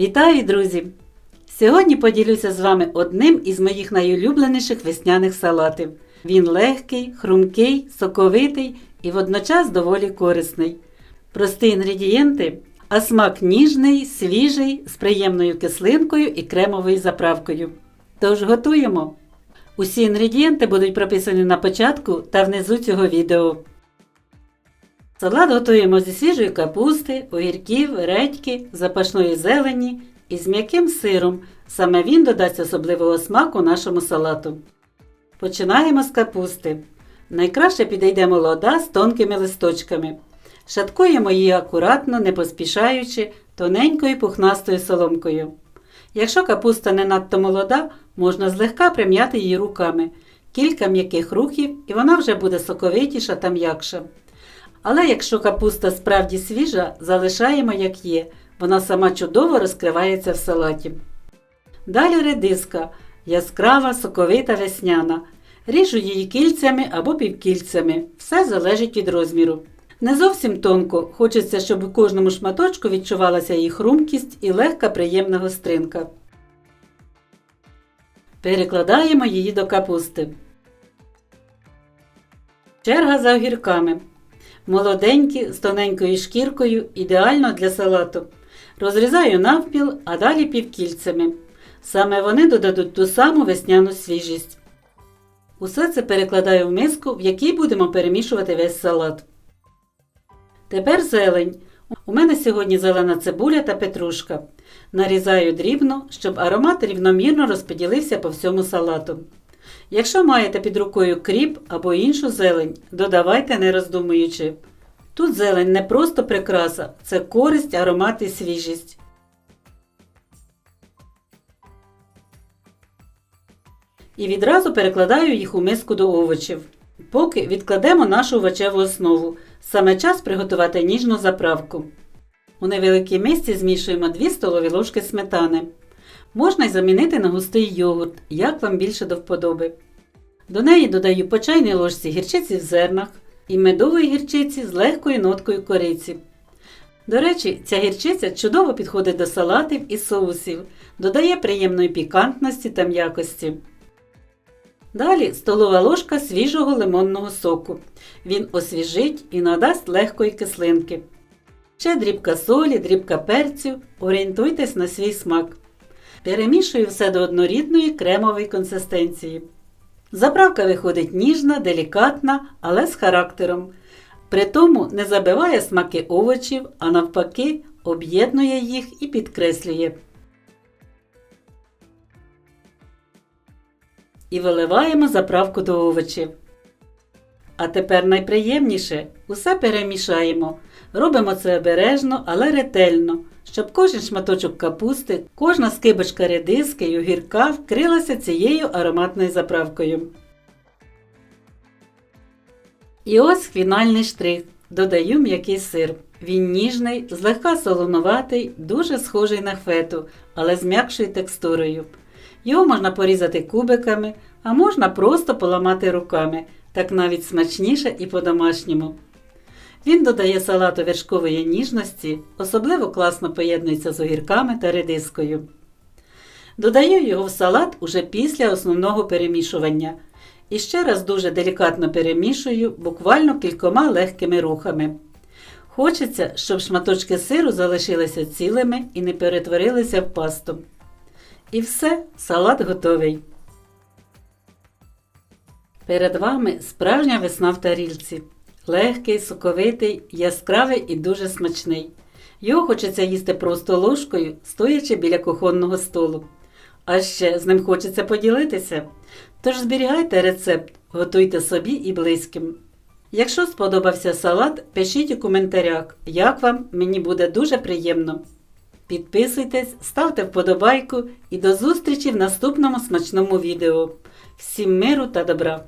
Вітаю, друзі! Сьогодні поділюся з вами одним із моїх найулюбленіших весняних салатів. Він легкий, хрумкий, соковитий і водночас доволі корисний. Прості інгредієнти, а смак ніжний, свіжий, з приємною кислинкою і кремовою заправкою. Тож готуємо. Усі інгредієнти будуть прописані на початку та внизу цього відео. Салат готуємо зі свіжої капусти, огірків, редьки, запашної зелені і з м'яким сиром. Саме він додасть особливого смаку нашому салату. Починаємо з капусти. Найкраще підійде молода з тонкими листочками. Шаткуємо її акуратно, не поспішаючи, тоненькою пухнастою соломкою. Якщо капуста не надто молода, можна злегка прим'яти її руками. Кілька м'яких рухів і вона вже буде соковитіша та м'якша. Але якщо капуста справді свіжа, залишаємо як є, вона сама чудово розкривається в салаті. Далі редиска яскрава, соковита весняна. Ріжу її кільцями або півкільцями, все залежить від розміру. Не зовсім тонко, хочеться, щоб у кожному шматочку відчувалася її хрумкість і легка приємна гостринка. Перекладаємо її до капусти. Черга за огірками. Молоденькі з тоненькою шкіркою, ідеально для салату. Розрізаю навпіл, а далі півкільцями. Саме вони додадуть ту саму весняну свіжість. Усе це перекладаю в миску, в якій будемо перемішувати весь салат. Тепер зелень. У мене сьогодні зелена цибуля та петрушка. Нарізаю дрібно, щоб аромат рівномірно розподілився по всьому салату. Якщо маєте під рукою кріп або іншу зелень, додавайте не роздумуючи. Тут зелень не просто прикраса, це користь, аромат і свіжість. І відразу перекладаю їх у миску до овочів. Поки відкладемо нашу овочеву основу. Саме час приготувати ніжну заправку. У невеликій мисці змішуємо 2 столові ложки сметани. Можна й замінити на густий йогурт, як вам більше до вподоби. До неї додаю по чайній ложці гірчиці в зернах і медової гірчиці з легкою ноткою кориці. До речі, ця гірчиця чудово підходить до салатів і соусів, додає приємної пікантності та м'якості. Далі столова ложка свіжого лимонного соку. Він освіжить і надасть легкої кислинки. Ще дрібка солі, дрібка перцю, орієнтуйтесь на свій смак. Перемішую все до однорідної кремової консистенції. Заправка виходить ніжна, делікатна, але з характером. При тому не забиває смаки овочів, а навпаки, об'єднує їх і підкреслює. І виливаємо заправку до овочів. А тепер найприємніше усе перемішаємо. Робимо це обережно, але ретельно, щоб кожен шматочок капусти, кожна скибочка редиски й огірка вкрилася цією ароматною заправкою. І ось фінальний штрих. Додаю м'який сир. Він ніжний, злегка солонуватий, дуже схожий на фету, але з м'якшою текстурою. Його можна порізати кубиками, а можна просто поламати руками, так навіть смачніше і по-домашньому. Він додає салату вершкової ніжності, особливо класно поєднується з огірками та редискою. Додаю його в салат уже після основного перемішування. І ще раз дуже делікатно перемішую, буквально кількома легкими рухами. Хочеться, щоб шматочки сиру залишилися цілими і не перетворилися в пасту. І все, салат готовий. Перед вами справжня весна в тарілці. Легкий, соковитий, яскравий і дуже смачний. Його хочеться їсти просто ложкою, стоячи біля кухонного столу. А ще з ним хочеться поділитися. Тож зберігайте рецепт, готуйте собі і близьким. Якщо сподобався салат, пишіть у коментарях, як вам мені буде дуже приємно. Підписуйтесь, ставте вподобайку і до зустрічі в наступному смачному відео. Всім миру та добра!